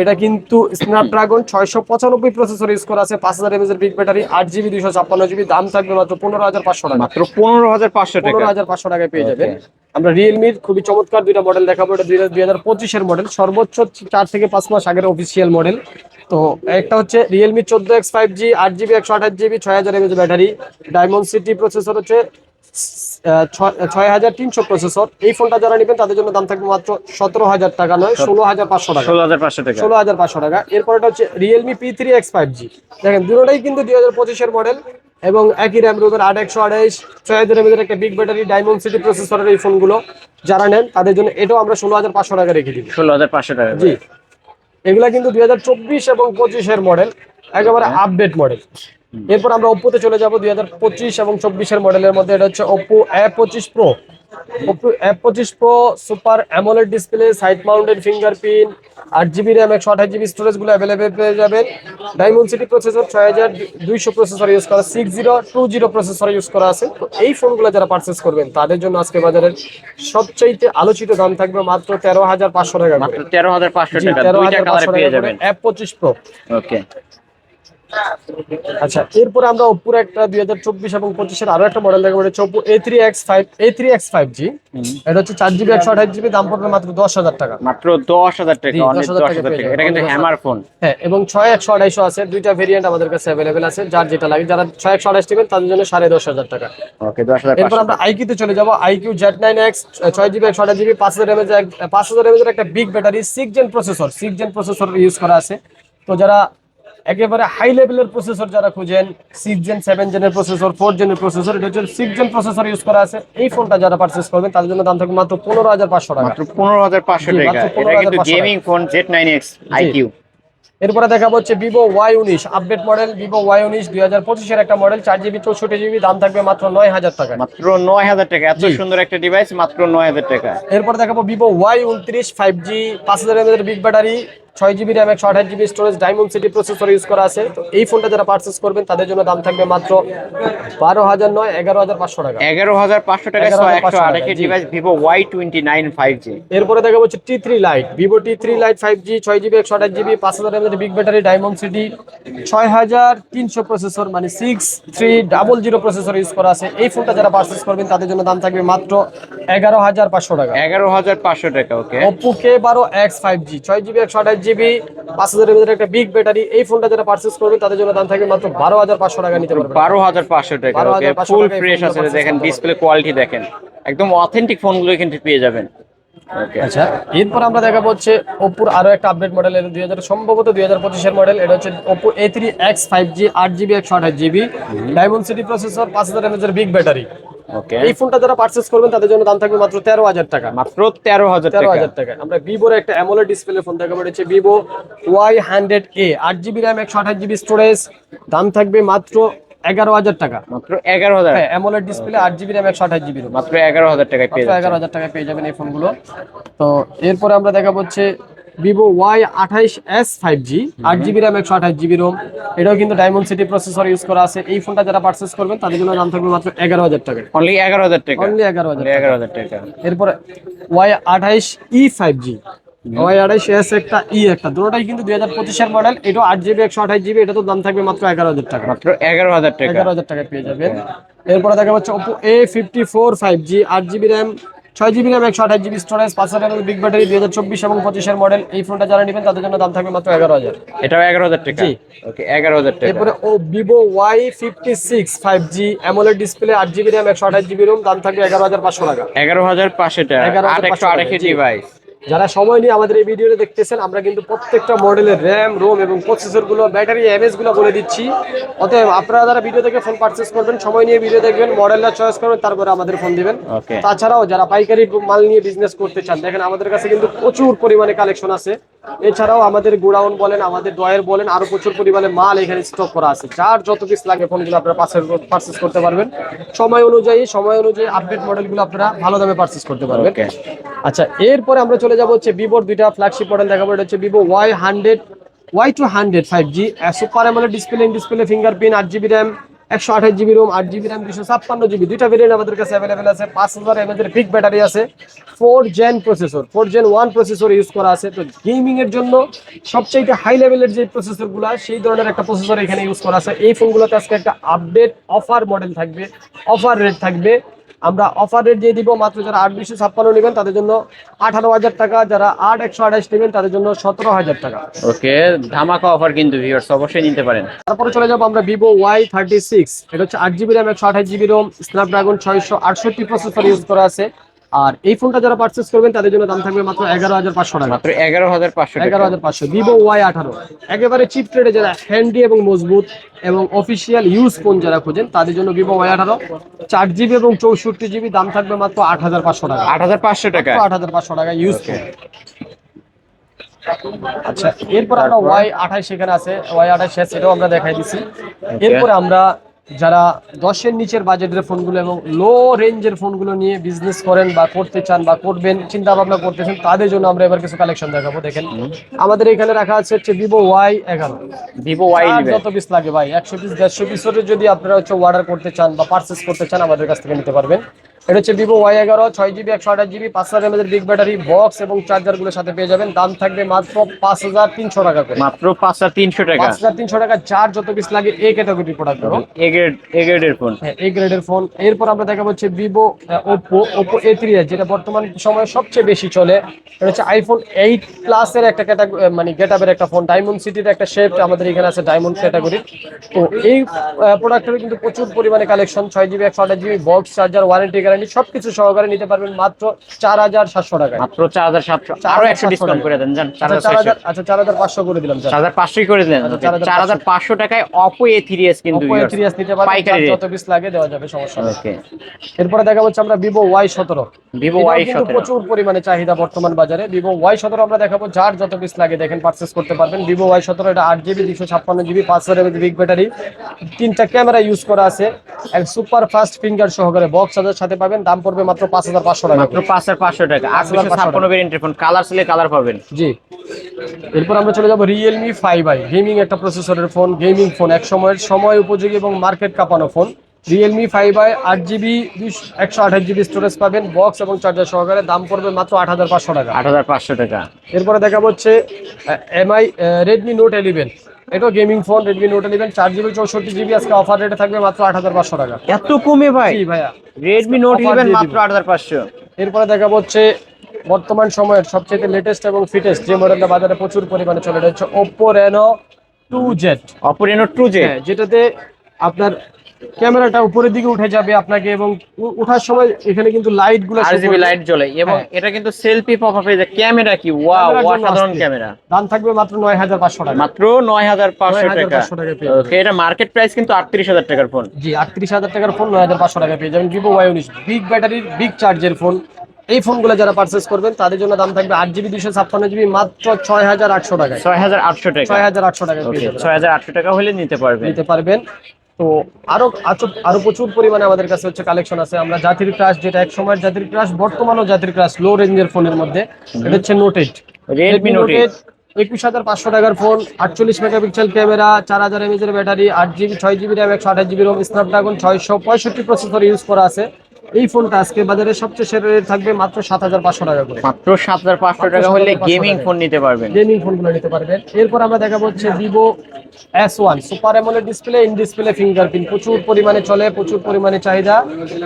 Speaker 1: এটা কিন্তু স্ন্যাপড্রাগন ছয়শো পঁচানব্বই প্রসেসর ইউজ করা আছে পাঁচ হাজার এমএচ এর বিগ ব্যাটারি আট জিবি দুইশো ছাপ্পান্ন জিবি দাম থাকবে মাত্র পনেরো হাজার পাঁচশো টাকা।
Speaker 2: মাত্র পনেরো হাজার পাঁচশো
Speaker 1: পনেরো হাজার পাঁচশো টাকায় পেয়ে যাবেন। আমরা রিয়েলমির খুবই চমৎকার দুইটা মডেল দেখাবো। এটা দুই হাজার পঁচিশের মডেল সর্বোচ্চ চার থেকে পাঁচ মাস আগের অফিসিয়াল মডেল তো একটা হচ্ছে রিয়েলমি চোদ্দ এক্স ফাইভ জি আট জিবি একশো আঠাশ জিবি ছয় হাজার mAh battery Dimensity processor হচ্ছে ছয়- হাজার তিনশো প্রসেসর এই ফোনটা যারা নেবেন তাদের জন্য দাম থাকবে মাত্র সতেরো হাজার টাকা নয় ষোলো হাজার পাঁচশো টাকা।
Speaker 2: ষোলো হাজার পাঁচশো টাকা।
Speaker 1: ষোলো হাজার পাঁচশো টাকা। এরপর এটা হচ্ছে Realme P three X five G দেখেন দুটোটাই কিন্তু দুই হাজার পঁচিশের মডেল এবং একই র্যাম রোমের আট একশো আঠাইশ ছয় হাজার এমএর একটা বিগ ব্যাটারি ডায়মন্ড সিটি প্রসেসরের এই ফোনগুলো যারা নেন তাদের জন্য এটাও আমরা ষোলো হাজার পাঁচশো টাকা রেখে দিই
Speaker 2: ষোলো হাজার পাঁচশো টাকা
Speaker 1: জি। এগুলা কিন্তু দুই হাজার চব্বিশ এবং পঁচিশের মডেল একেবারে আপডেট মডেল এরপর আমরা ওপ্পোতে চলে যাব দুই হাজার পঁচিশ এবং চব্বিশের মডেলের মধ্যে। এটা হচ্ছে ওপ্পো এ পঁচিশ প্রো ওপ্পো এ পঁচিশ pro super AMOLED display side mounted fingerprint আট জিবি র্যাম একশো আঠাশ জিবি স্টোরেজগুলো অ্যাভেলেবেল পেয়ে যাবেন। ডায়মন্ড সিটি প্রসেসর ছয় হাজার দুইশো প্রসেসর ইউজ করা six zero two zero processor use করা আছে। তো এই ফোনগুলো যারা পারচেস করবেন তাদের জন্য আজকে বাজারের সবচাইতে আলোচিত দাম থাকবে মাত্র তেরো হাজার পাঁচশো টাকা
Speaker 2: তেরো হাজার পাঁচশো টাকা
Speaker 1: তেরো হাজার পাঁচশো টাকা পঁচিশ প্রো
Speaker 2: ওকে
Speaker 1: আচ্ছা এরপর আমরা ওপ্পোর একটা দুই হাজার চব্বিশ এবং পঁচিশের আরও একটা মডেল দেখাবো এটা Oppo A three X five A three X five G এটা হচ্ছে চার জিবি একশো আঠাশ জিবি দাম পড়বে মাত্র দশ হাজার টাকা।
Speaker 2: মাত্র দশ হাজার টাকা
Speaker 1: জি,
Speaker 2: অনেক
Speaker 1: 10,000
Speaker 2: দশ হাজার টাকা। এটা কিন্তু হ্যামার ফোন
Speaker 1: হ্যাঁ এবং ছয় একশো আড়াইশো আছে দুইটা ভেরিয়েন্ট আমাদের কাছে অ্যাভেলেবেল আছে যার যেটা লাগে যারা ছয় একশো আড়াইশ নেবেন তাদের জন্য সাড়ে দশ হাজার টাকা।
Speaker 2: ওকে দশ হাজার
Speaker 1: এরপর আমরা আইকিউতে চলে যাব আইকিউ জেড নাইন এক্স ছয় জিবি একশো আঠাশ জিবি পাঁচ হাজার এমএজ পাঁচ হাজার এমএজ একটা big battery six Gen processor six Gen processor use করা আছে। তো যারা একেবারে হাই লেভেলের প্রসেসর যারা খুঁজেন সিক্স জেন সেভেন জেনের প্রসেসর ফোর জেনের প্রসেসর এটা হচ্ছে সিক্স জেন প্রসেসর ইউজ করা আছে। এই ফোনটা যারা পারচেস করবেন তাদের জন্য দাম থাকবে মাত্র পনেরো হাজার পাঁচশো টাকা।
Speaker 2: মাত্র পনেরো হাজার পাঁচশো টাকা। এটা কিন্তু gaming phone Z nine X iQOO
Speaker 1: এরপরে দেখাবো হচ্ছে ভিভো ওয়াই উনিশ আপডেট মডেল ভিভো ওয়াই উনিশ দুই হাজার পঁচিশের একটা মডেল চার জিবি চৌষট্টি জিবি দাম থাকবে মাত্র নয় হাজার টাকা
Speaker 2: মাত্র নয় হাজার টাকা। এত সুন্দর একটা ডিভাইস মাত্র নয় হাজার টাকা।
Speaker 1: এরপর দেখাবো ভিভো ওয়াই উনত্রিশ ফাইভ জি পাঁচ হাজার এমএর বিগ ব্যাটারি ছয় জিবি র্যাম একশো আঠাশ GB storage Dimensity processor use করা আছে। তো এই ফোনটা যারা পারচেস করবেন তাদের জন্য দাম থাকবে মাত্র বারো হাজার নয় এগারো হাজার পাঁচশো টাকা।
Speaker 2: এগারো হাজার পাঁচশো টাকা একশো আঠাশের device Vivo Y twenty nine five G
Speaker 1: এরপরে দেখা যাচ্ছে T three lite Vivo T three lite five G ছয় জিবি একশো আঠাশ জিবি পাঁচ হাজার এমএর বিগ ব্যাটারি ডায়মন্ড সিটি ছয় হাজার তিনশো প্রসেসর মানে six three double zero processor use করা আছে। এই ফোনটা যারা পারচেস করবেন তাদের জন্য দাম থাকবে মাত্র এগারো হাজার পাঁচশো টাকা।
Speaker 2: এগারো হাজার পাঁচশো টাকা ওকে
Speaker 1: ওপো কে বারো এক্স ফাইভ জি ছয় জিবি একশো আঠাশ জিবি পাঁচ হাজারের ভিতরে একটা বিগ ব্যাটারি এই ফোনটা যারা পারচেস করবে তাদের জন্য দাম থাকবে মাত্র বারো হাজার পাঁচশো টাকা নিতে পারবে
Speaker 2: বারো হাজার পাঁচশো টাকা ফুল ফ্রেশ আছে দেখেন ডিসপ্লে কোয়ালিটি দেখেন। একদম অথেন্টিক ফোনগুলো কিন্তু পেয়ে যাবেন।
Speaker 1: আচ্ছা এরপর আমরা দেখাবো হচ্ছে ওপ্পোর আরও একটা আপডেট মডেল এর দুই হাজার সম্ভবত দুই হাজার পঁচিশের মডেল এটা হচ্ছে Oppo A three X five G আট জিবি একশো আঠাশ জিবি ডায়মন্ড সিটি প্রসেসর পাঁচ হাজার এমএচ এর বিগ ব্যাটারি
Speaker 2: ওকে
Speaker 1: এই ফোনটা যারা পার্চেস করবেন তাদের জন্য দাম থাকবে মাত্র তেরো হাজার টাকা।
Speaker 2: মাত্র তেরো হাজার
Speaker 1: তেরো হাজার টাকা। আমরা ভিভোর একটা অ্যামোলেড ডিসপ্লে ফোন দেখাবো এটা হচ্ছে ভিভো ওয়াই হান্ড্রেড এ আট জিবি র্যাম একশো আঠাশ জিবি স্টোরেজ দাম থাকবে মাত্র এগারো হাজার টাকা।
Speaker 2: মাত্র এগারো হাজার।
Speaker 1: হ্যাঁ অ্যামোলেড ডিসপ্লে আট জিবি র্যাম একশো আঠাশ জিবি
Speaker 2: মাত্র এগারো হাজার টাকায় পেয়ে
Speaker 1: এগারো হাজার টাকায় পেয়ে যাবেন এই ফোনগুলো তো এরপরে আমরা দেখাবো হচ্ছে ভিভো ওয়াই আঠাইশ এস ফাইভ জি আট জিবি র্যাম একশো আঠাশ জিবি রোম এটাও কিন্তু ডায়মন্ড সিটি প্রসেসর ইউজ করা আছে। এই ফোনটা যারা পার্চেস করবেন তাদের জন্য দাম থাকবে মাত্র এগারো হাজার টাকা।
Speaker 2: অনলি এগারো হাজার টাকা।
Speaker 1: অনলি এগারো হাজার
Speaker 2: এগারো হাজার টাকা।
Speaker 1: এরপরে ওয়াই আঠাইশ ই ফাইভ জি ওয়াই আঠাইশ এস একটা ই একটা। দুটোটাই কিন্তু দুই হাজার পঁচিশের মডেল এটাও আট জিবি একশো আঠাশ জিবি এটা তো দাম থাকবে মাত্র এগারো হাজার টাকা।
Speaker 2: মাত্র এগারো হাজার টাকা।
Speaker 1: এগারো হাজার টাকায় পেয়ে যাবেন এরপরে দেখা যাচ্ছে Oppo A fifty four five G আট জিবি র্যাম ছয় জিবি র্যাম একশো আঠাশ জিবি স্টোরেজ পাঁচ হাজার বিগ ব্যাটারি দুই হাজার চব্বিশ এবং পঁচিশের মডেল এই ফোনটা যারা নেবেন তাদের জন্য দাম থাকবে মাত্র এগারো হাজার।
Speaker 2: এটাও এগারো হাজার টাকা। ওকে এগারো হাজার টাকা।
Speaker 1: এরপরে ও Vivo Y fifty six five G AMOLED display আট জিবি র্যাম একশো আঠাশ জিবি রোম দাম থাকবে এগারো হাজার পাঁচশো টাকা।
Speaker 2: এগারো হাজার পাঁচশো টাকা।
Speaker 1: 11,500
Speaker 2: আট একশো আঠাশি
Speaker 1: জি।
Speaker 2: ডিভাইস
Speaker 1: যারা সময় নিয়ে আমাদের এই ভিডিওটা দেখতেছেন আমরা কিন্তু প্রত্যেকটা মডেলের র্যাম রোম এবং প্রসেসরগুলো ব্যাটারি এমএসগুলো বলে দিচ্ছি। অতএব আপনারা যারা ভিডিও থেকে ফোন পারচেস করবেন সময় নিয়ে ভিডিও দেখবেন মডেলটা চয়েস করবেন তারপরে আমাদের ফোন দিবেন। তাছাড়াও যারা পাইকারি মাল নিয়ে বিজনেস করতে চান দেখেন আমাদের কাছে কিন্তু প্রচুর পরিমাণে কালেকশন আছে। এছাড়াও আমাদের গোডাউন বলেন আমাদের ডয়ের বলেন আরও প্রচুর পরিমাণে মাল এখানে স্টক করা আছে। যার যত পিস লাগে ফোনগুলো আপনারা পারচেস করতে পারবেন। সময় অনুযায়ী সময় অনুযায়ী আপডেট মডেলগুলো আপনারা ভালো দামে পারচেস করতে পারবেন। আচ্ছা এরপরে আমরা চলে যাব হচ্ছে ভিভোর দুইটা ফ্ল্যাগশিপ মডেল দেখাবো। এটা হচ্ছে Vivo Y hundred Y two hundred five G super AMOLED display display fingerprint আট জিবি র্যাম একশো আঠাশ জিবি রোম আট জিবি র্যাম দুশো ছাপ্পান্ন জিবি দুইটা ভেরিয়েন্ট আমাদের কাছে অ্যাভেলেবেল আছে। পাঁচ হাজার এমএজের বিগ ব্যাটারি আছে। Four Gen processor four Gen one processor use করা আছে। তো গেমিং এর জন্য সবচাইতে হাই লেভেলের যে প্রসেসরগুলো, সেই ধরনের একটা প্রসেসর এখানে ইউজ করা আছে। এই ফোনগুলোতে আজকে একটা আপডেট অফার মডেল থাকবে অফার রেট থাকবে। আমরা অফার রেট দিয়ে দিব মাত্র যারা আট দুশো ছাপ্পান্ন নেবেন তাদের জন্য আঠারো হাজার টাকা যারা আট একশো আঠাশ নেবেন তাদের জন্য সতেরো হাজার টাকা।
Speaker 2: ওকে ধামাকা অফার কিন্তু ভিউয়ার্স অবশ্যই নিতে পারেন।
Speaker 1: তারপরে চলে যাব আমরা ভিভো ওয়াই থার্টি সিক্স এটা হচ্ছে আট জিবি র্যাম একশো আঠাশ জিবি রোম স্ন্যাপড্রাগন ছয়শো আটষট্টি প্রসেসর ইউজ করা আছে। আর এই ফোনটা যারা পারচেস করবেন তাদের জন্য দাম থাকবে মাত্র এগারো হাজার পাঁচশো টাকা।
Speaker 2: মাত্র এগারো হাজার পাঁচশো
Speaker 1: এগারো হাজার পাঁচশো ভিভো ওয়াই আঠারো। একেবারে চিপ ট্রেডে যারা হ্যান্ডি এবং মজবুত এবং অফিসিয়াল ইউজ ফোন যারা খোঁজেন তাদের জন্য ভিভো ওয়াই আঠারো। চার জিবি এবং চৌষট্টি জিবি দাম থাকবে মাত্র আট হাজার পাঁচশো টাকা।
Speaker 2: আট হাজার পাঁচশো টাকা।
Speaker 1: আট হাজার পাঁচশো টাকা ইউজ ফোন আচ্ছা এরপর আমরা ওয়াই আঠাশ এখানে আছে। ওয়াই আঠাশ এটাও আমরা দেখাই দিছি। এরপরে আমরা যারা দশের নিচের বাজেটের ফোনগুলো এবং লো রেঞ্জের ফোনগুলো নিয়ে বিজনেস করেন বা করতে চান বা করবেন চিন্তা ভাবনা করতেছেন তাদের জন্য আমরা এবার কিছু কালেকশন দেখাবো দেখেন। আমাদের এখানে রাখা আছে হচ্ছে ভিভো ওয়াই এগারো।
Speaker 2: ভিভো ওয়াই
Speaker 1: যত পিস লাগে ভাই একশো পিস দেড়শো পিসের যদি আপনারা হচ্ছে অর্ডার করতে চান বা পার্সেস করতে চান আমাদের কাছ থেকে নিতে পারবেন। এটা হচ্ছে ভিভো ওয়াই এগারো ছয় জিবি একশো আঠাশ জিবি পাঁচ হাজার এমএদের বিগ ব্যাটারি বক্স এবং চার্জারগুলোর সাথে পেয়ে যাবেন। দাম থাকবে মাত্র পাঁচ হাজার তিনশো টাকা করে।
Speaker 2: মাত্র পাঁচ হাজার তিনশো টাকা।
Speaker 1: পাঁচ হাজার তিনশো টাকা চার যত পিস লাগে A category product
Speaker 2: A grade A গ্রেডের ফোন
Speaker 1: হ্যাঁ এই গ্রেডের ফোন এরপর আমরা দেখা হচ্ছে Vivo Oppo Oppo A three যেটা বর্তমান সময়ে সবচেয়ে বেশি চলে। এটা হচ্ছে আইফোন এইট প্লাসের একটা ক্যাটাগরি মানে গেটআপের একটা ফোন ডায়মন্ড সিটির একটা শেপ আমাদের এখানে আছে ডায়মন্ড ক্যাটাগরি তো এই প্রোডাক্টের কিন্তু প্রচুর পরিমাণে কালেকশন ছয় জিবি একশো আঠাশ GB box charger warranty guarantee সবকিছু সহকারে নিতে পারবেন মাত্র চার হাজার সাতশো টাকায়।
Speaker 2: মাত্র চার হাজার সাতশো।
Speaker 1: চার আরও
Speaker 2: একশো ডিসকাউন্ট করে দেন জান চার
Speaker 1: আচ্ছা
Speaker 2: হাজার
Speaker 1: চার হাজার আচ্ছা চার হাজার পাঁচশো করে দিলাম
Speaker 2: চার হাজার পাঁচশোই করে দিলেন
Speaker 1: আচ্ছা, 4,500
Speaker 2: চার হাজার পাঁচশো টাকায় অপো এ থ্রি এস কিন্তু
Speaker 1: এ থ্রি এস নিতে পারবেন যত পিস লাগে দেওয়া যাবে সমস্যা নেই। এরপরে দেখা হচ্ছে আমরা ভিভো ওয়াই সতেরো।
Speaker 2: ভিভো ওয়াই সতেরো।
Speaker 1: প্রচুর পরিমাণে চাহিদা বর্তমান বাজারে। ভিভো ওয়াই সতেরো আমরা দেখাবো যার যত পিস লাগে দেখেন পারচেস করতে পারবেন। ভিভো ওয়াই সতেরো এটা আট জিবি দুশো ছাপ্পান্ন জিবি পাঁচ হাজার বিগ ব্যাটারি তিনটা ক্যামেরা ইউজ করা আছে। এক সুপার ফাস্ট ফিঙ্গার সহকারে বক্স সাথে পাবেন দাম পড়বে মাত্র পাঁচ হাজার পাঁচশো টাকা।
Speaker 2: মাত্র পাঁচ হাজার পাঁচশো টাকা। আট
Speaker 1: 5,500
Speaker 2: ছাপ্পান্ন ভেরিয়েন্টের ফোন কালার ছেলে কালার পাবেন।
Speaker 1: জি। এরপর আমরা চলে যাব রিয়েলমি ফাইভ আই গেমিং একটা প্রসেসরের ফোন গেমিং ফোন এক সময়ের সময় উপযোগী এবং মার্কেট কাঁপানো ফোন রিয়েলমি ফাইভ আই আট জিবি একশো আঠাশ জিবি স্টোরেজ পাবেন বক্স এবং চার্জার সহকারে। দাম পড়বে মাত্র আট হাজার পাঁচশো টাকা।
Speaker 2: আট হাজার পাঁচশো টাকা।
Speaker 1: এরপরে দেখা হচ্ছে এমআই রেডমি নোট এলিভেন এটাও gaming phone Redmi Note eleven চার জিবি চৌষট্টি জিবি আজকে অফার রেটে থাকবে মাত্র আট হাজার পাঁচশো টাকা।
Speaker 2: এত কমে ভাই?
Speaker 1: জি ভাইয়া।
Speaker 2: রেডমি নোট ইলেভেন মাত্র আট হাজার পাঁচশো।
Speaker 1: এরপরে দেখা হচ্ছে বর্তমান সময়ের সবচেয়ে লেটেস্ট এবং ফিটেস্ট যে মডেলটা বাজারে প্রচুর পরিমাণে চলে রয়েছে Oppo Reno two Z
Speaker 2: Oppo Reno two Z
Speaker 1: হ্যাঁ যেটাতে আপনার ক্যামেরাটা উপরের দিকে উঠে যাবে আপনাকে এবং ওঠার সময় এখানে কিন্তু লাইটগুলো
Speaker 2: আরজিবি লাইট জ্বলে। এবং
Speaker 1: হ্যাঁ।
Speaker 2: এটা কিন্তু সেলফি পপ আপে যে ক্যামেরা কি? ওয়াও অসাধারণ ক্যামেরা।
Speaker 1: দাম থাকবে মাত্র নয় হাজার পাঁচশো টাকা।
Speaker 2: মাত্র নয় হাজার পাঁচশো টাকা।
Speaker 1: 9,500 টাকায় পেয়ে যাবেন।
Speaker 2: ওকে এটা মার্কেট প্রাইস কিন্তু আটত্রিশ হাজার টাকার ফোন
Speaker 1: জি আটত্রিশ হাজার টাকার ফোন নয় হাজার পাঁচশো টাকা পেয়ে যাবেন। ভিভো ওয়াই উনিশ বিগ ব্যাটারির বিগ চার্জের ফোন এই ফোনগুলো যারা পারচেস করবেন তাদের জন্য দাম থাকবে আট জিবি দুশো ছাপ্পান্ন জিবি মাত্র ছয় হাজার আটশো টাকা
Speaker 2: ছয় হাজার আটশো টাকা।
Speaker 1: ছয় হাজার আটশো যাবেন।
Speaker 2: ছয় হাজার আটশো টাকা হলে নিতে পারবেন।
Speaker 1: নিতে পারবেন। তো আরও আরও প্রচুর পরিমাণে আমাদের কাছে হচ্ছে কালেকশন আছে। আমরা জাতির ক্রাশ যেটা এক সময় জাতির ক্রাশ বর্তমানও জাতির ক্রাশ লো রেঞ্জের ফোনের মধ্যে। এটা হচ্ছে নোট এইট
Speaker 2: রেডমি নোট
Speaker 1: একুশ হাজার পাঁচশো টাকার ফোন আটচল্লিশ মেগাপিক্সেল ক্যামেরা চার হাজার এমএজ এর ব্যাটারি আট জিবি ছয় জিবি র্যাম একশো আঠাশ জিবি রোম স্ন্যাপড্রাগন ছয়শো পঁয়ষট্টি প্রসেসর ইউজ করা আছে। এই ফোনটা আজকে বাজারে সবচেয়ে সেরা রেট থাকবে মাত্র সাত হাজার পাঁচশো টাকা করে।
Speaker 2: মাত্র সাত হাজার পাঁচশো টাকা হলে গেমিং ফোন নিতে পারবেন।
Speaker 1: গেমিং ফোনগুলো নিতে পারবেন। এরপর আমরা দেখাবো হচ্ছে Vivo S one super AMOLED display in display fingerprint প্রচুর পরিমাণে চলে প্রচুর পরিমাণে চাহিদা।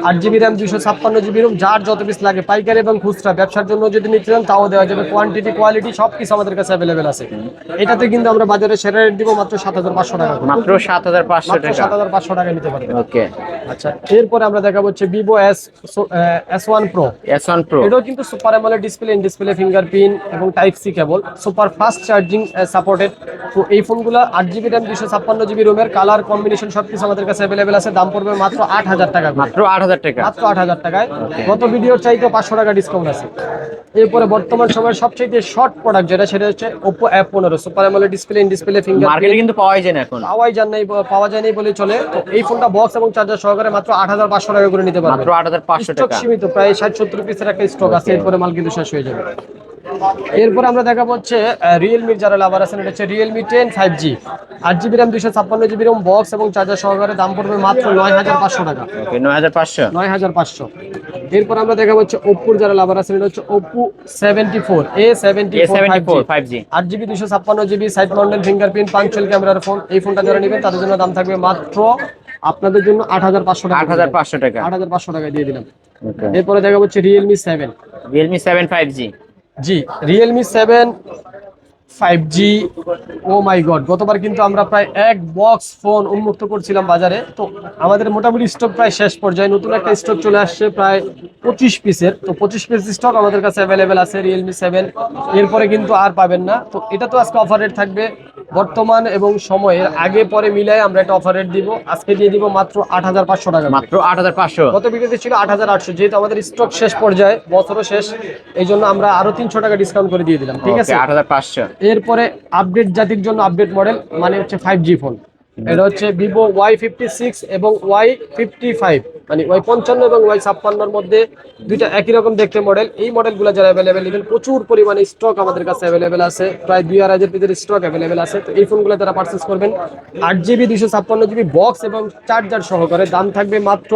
Speaker 1: আট জিবি র্যাম দুশো ছাপ্পান্ন জিবি রুম যার যত পিস লাগে পাইকারি এবং খুচরা। ব্যবসার জন্য যদি নিতে চান তাও দেওয়া যাবে। কোয়ান্টিটি কোয়ালিটি সব কিছু আমাদের কাছে অ্যাভেলেবেল আছে। এটাতে কিন্তু আমরা বাজারে সেরা রেট দিব মাত্র সাত হাজার পাঁচশো টাকা
Speaker 2: মাত্র সাত হাজার পাঁচশো টাকা।
Speaker 1: সাত হাজার পাঁচশো টাকা নিতে পারবেন।
Speaker 2: ওকে।
Speaker 1: আচ্ছা এরপরে আমরা দেখাবো হচ্ছে Vivo S S one pro
Speaker 2: S one pro
Speaker 1: এটাও কিন্তু super AMOLED display in display fingerprint এবং type C cable super fast charging supported তো এই ফোনগুলো আট জিবি র্যাম দুশো ছাপ্পান্ন জিবি রোমের কালার কম্বিনেশন সবকিছু আমাদের কাছে অ্যাভেলেবেল আছে। দাম পড়বে মাত্র আট হাজার টাকা
Speaker 2: মাত্র আট হাজার টাকা।
Speaker 1: মাত্র আট হাজার টাকায়। গত ভিডিওর চাইতে পাঁচশো টাকা ডিসকাউন্ট আছে। এরপরে বর্তমান সময়ের সবচেয়ে শর্ট প্রোডাক্ট যেটা সেটা হচ্ছে ওপো অ্যাপ পনেরো। Super AMOLED display in display
Speaker 2: মার্কেটে কিন্তু পাওয়াই যায় না এখন।
Speaker 1: পাওয়াই যান নাই পাওয়া যায় নাই বলে চলে। তো এই ফোনটা বক্স এবং চার্জার সহকারে মাত্র আট হাজার পাঁচশো টাকা করে নিতে পারবেন
Speaker 2: মাত্র আট হাজার পাঁচশো
Speaker 1: স্টক
Speaker 2: টাকা।
Speaker 1: সীমিত প্রায় ষাট সত্তর পিসের একটা স্টক আছে এরপরে মাল কিন্তু শেষ হয়ে যাবে। এরপর আমরা দেখাবো হচ্ছে রিয়েলমির যারা লাভার আছেন এটা হচ্ছে রিয়েলমি টেন ফাইভ জি আট জিবি র্যাম দুশো ছাপ্পান্ন জিবি রোম বক্স এবং চার্জার সহকারে দাম পড়বে মাত্র নয় হাজার পাঁচশো টাকা।
Speaker 2: নয় হাজার পাঁচশো?
Speaker 1: নয় হাজার পাঁচশো। এরপর আমরা দেখাবো হচ্ছে ওপ্পোর যারা লাভার আছেন এটা হচ্ছে Oppo seventy four A seventy
Speaker 2: seventy four five G
Speaker 1: আট জিবি দুশো ছাপ্পান্ন জিবি সাইড মাউন্টেন ফিঙ্গারপ্রিন্ট পাঞ্চুয়াল ক্যামেরার ফোন এই ফোনটা যারা নেবেন তাদের জন্য দাম থাকবে মাত্র আপনাদের জন্য আট হাজার পাঁচশো টাকা
Speaker 2: আট হাজার পাঁচশো টাকা।
Speaker 1: আট হাজার পাঁচশো টাকা দিয়ে দিলাম। এরপরে দেখা হচ্ছে Realme seven
Speaker 2: Realme seven five G
Speaker 1: G Realme seven five G oh my God গতবার কিন্তু আমরা প্রায় এক বক্স ফোন উন্মুক্ত করছিলাম বাজারে। তো আমাদের মোটামুটি স্টক প্রায় শেষ পর্যায়ে। নতুন একটা স্টক চলে আসছে প্রায় পঁচিশ পিসের তো পঁচিশ পিস স্টক আমাদের কাছে অ্যাভেলেবেল আছে রিয়েলমি সেভেন এরপরে কিন্তু আর পাবেন না। তো এটা তো আজকে অফার রেট থাকবে বর্তমান এবং সময়ের আগে পরে মিলাই আমরা একটা অফার রেট দিব। আজকে দিয়ে দিব মাত্র আট হাজার পাঁচশো টাকা
Speaker 2: মাত্র আট হাজার পাঁচশো।
Speaker 1: গত ভিডিওতে ছিল আট হাজার আটশো। যেহেতু আমাদের স্টক শেষ পর্যায়ে বছরও শেষ এই জন্য আমরা আরও তিনশো টাকা ডিসকাউন্ট করে দিয়ে দিলাম। ঠিক আছে?
Speaker 2: আট হাজার পাঁচশো।
Speaker 1: এরপরে আপডেট জাতির জন্য আপডেট মডেল মানে হচ্ছে ফাইভ জি ফোন এটা হচ্ছে ভিভো ওয়াই ফিফটি সিক্স এবং ওয়াই ফিফটি ফাইভ মানে ওয়াই পঞ্চান্ন এবং ওয়াই ছাপ্পান্নর মধ্যে দুইটা একই রকম দেখতে মডেল এই মডেলগুলো যারা অ্যাভেলেবেল নেবেন প্রচুর পরিমাণে স্টক আমাদের কাছে অ্যাভেলেবেল আছে। প্রায় দুই আড়াই ভিতরে স্টক অ্যাভেলেবেল আছে। তো এই ফোনগুলো তারা পারচেস করবেন। আট জিবি দুশো ছাপ্পান্ন জিবি বক্স এবং চার্জার সহকারে। দাম থাকবে মাত্র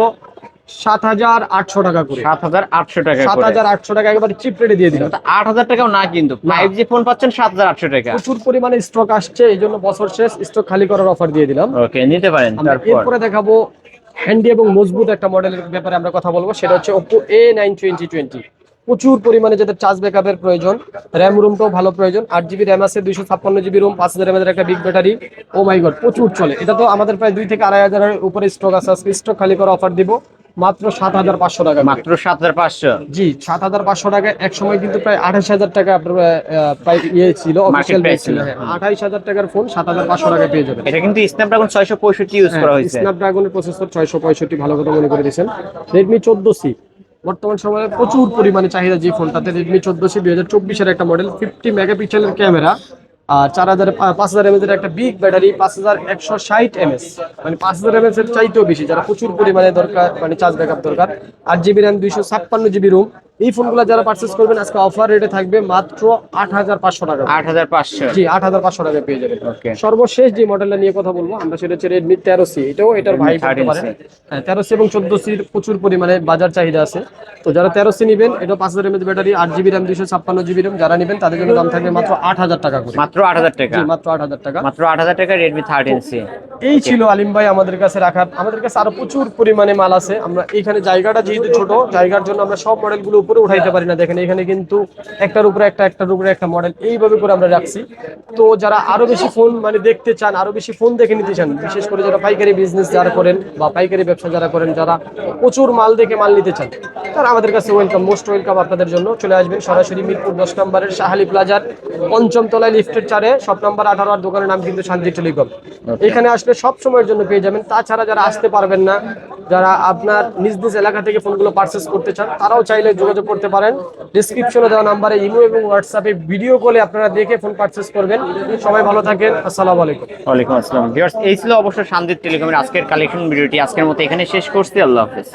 Speaker 1: সাত হাজার আটশো টাকা করে।
Speaker 2: সাত হাজার আটশো টাকা
Speaker 1: সাত হাজার আটশো টাকা একেবারে চিপ রেটে দিয়ে দিলাম।
Speaker 2: আট হাজার টাকাও না কিন্তু। ফাইভ জি ফোন পাচ্ছেন সাত হাজার আটশো টাকা।
Speaker 1: প্রচুর পরিমাণে স্টক আসছে এই জন্য বছর শেষ স্টক খালি করার অফার দিয়ে দিলাম।
Speaker 2: ওকে নিতে পারেন
Speaker 1: এরপরে দেখাবো হ্যান্ডি এবং মজবুত একটা মডেলের ব্যাপারে আমরা কথা বলব সেটা হচ্ছে Oppo A nine twenty twenty প্রচুর পরিমাণে যাদের চার্জ ব্যাকআপের প্রয়োজন র্যাম রুমটাও ভালো প্রয়োজন। আট জিবি র্যাম আছে দুইশো ছাপ্পান্ন জিবি রুম পাঁচ হাজার একটা big battery oh my god প্রচুর চলে। এটা তো আমাদের প্রায় দুই থেকে আড়াই হাজারের উপরে স্টক আছে। স্টক খালি করা অফার দিব। মাত্র সাত হাজার পাঁচশো টাকা
Speaker 2: মাত্র সাত হাজার পাঁচশো।
Speaker 1: জি সাত হাজার পাঁচশো টাকা এক সময় কিন্তু প্রায় আঠাশ হাজার টাকা আপনার প্রায় ইয়ে ছিল অফিসিয়াল ছিল। হ্যাঁ আঠাইশ হাজার টাকার ফোন সাত হাজার পাঁচশো টাকা পেয়ে যাবেন।
Speaker 2: এটা কিন্তু স্ন্যাপড্রাগন ছয়শো পঁয়ষট্টি ইউজ করা হয়েছে।
Speaker 1: স্ন্যাপড্রাগনের প্রসেসর ছয়শো পঁয়ষট্টি ভালো কথা মনে করে দিয়েছেন। রেডমি চোদ্দ সি বর্তমান সময়ে প্রচুর পরিমাণে চাহিদা যে ফোনটাতে রেডমি চোদ্দ সি দুই হাজার চব্বিশের একটা মডেল ফিফটি মেগাপিক্সেলের ক্যামেরা আর চার হাজার পাঁচ হাজার এমএস এর একটা বিগ ব্যাটারি পাঁচ হাজার একশো ষাট এমএস মানে পাঁচ হাজার এমএস এর চাইতেও বেশি, যারা প্রচুর পরিমাণে দরকার মানে চার্জ ব্যাকআপ দরকার। আট জিবি র্যাম দুইশো ছাপ্পান্ন জিবি রুম এই ফোনগুলো যারা পারচেস করবেন আজকে অফার রেটে থাকবে মাত্র আট হাজার পাঁচশো টাকা
Speaker 2: আট হাজার পাঁচশো।
Speaker 1: জি আট হাজার পাঁচশো টাকা পেয়ে যাবেন. সর্বশেষ যে মডেলটা নিয়ে কথা বলব আমরা সেটা হচ্ছে রেডমি তেরো সি এটাও এটার ভাই হ্যাঁ তেরো সি এবং চোদ্দ সির প্রচুর পরিমাণে বাজার চাহিদা আছে। তো যারা তেরো সি নেবেন এটা পাঁচ হাজার এমএচ ব্যাটারি আট জিবি র্যাম দুশো ছাপ্পান্ন জিবি র্যাম যারা নেবেন তাদের জন্য দাম থাকবে মাত্র আট হাজার টাকা করে।
Speaker 2: মাত্র আট হাজার টাকা?
Speaker 1: জি মাত্র আট হাজার টাকা।
Speaker 2: মাত্র আট হাজার টাকা রেডমি থার্টিন সি
Speaker 1: এই ছিল আলিম ভাই আমাদের কাছে রাখার। আমাদের কাছে আরও প্রচুর পরিমাণে মাল আছে। আমরা এখানে জায়গাটা যেহেতু ছোট জায়গার জন্য আমরা সব মডেলগুলো উপরে উঠাইতে পারি না। দেখেন এখানে কিন্তু একটার উপরে একটা একটার উপরে একটা মডেল এইভাবে করে আমরা রাখছি। তো যারা আরও বেশি ফোন মানে দেখতে চান আরও বেশি ফোন দেখে নিতে চান বিশেষ করে যারা পাইকারি বিজনেস যারা করেন বা পাইকারি ব্যবসা যারা করেন যারা প্রচুর মাল দেখে মাল নিতে চান তারা আমাদের কাছে ওয়েলকাম মোস্ট ওয়েলকাম আপনাদের জন্য। চলে আসবেন সরাসরি মিরপুর দশ নম্বরের শাহালি প্লাজার পঞ্চম তলায় লিফটের চারে সব নম্বর আঠারো আর দোকানের নাম কিন্তু শান্তি টেলিকম। এখানে আসলে সব সময়ের জন্য পেয়ে যাবেন। তাছাড়া যারা আসতে পারবেন না যারা আপনার নিজ নিজ এলাকা থেকে ফোনগুলো পারচেস করতে চান তারাও চাইলে যোগাযোগ করতে পারেন। ডিসক্রিপশনে দেওয়া নাম্বারে ইমো এবং হোয়াটসঅ্যাপে ভিডিও কলে আপনারা দেখে ফোন পারচেস করবেন। সবাই ভালো থাকেন। আসসালামু আলাইকুম।
Speaker 2: ওয়ালাইকুম আসসালাম। ভিউয়ার্স এই ছিল অবশ্য শান্তির টেলিকমের আজকের কালেকশন ভিডিওটি আজকের মতো এখানে শেষ করছি। আল্লাহ হাফেজ।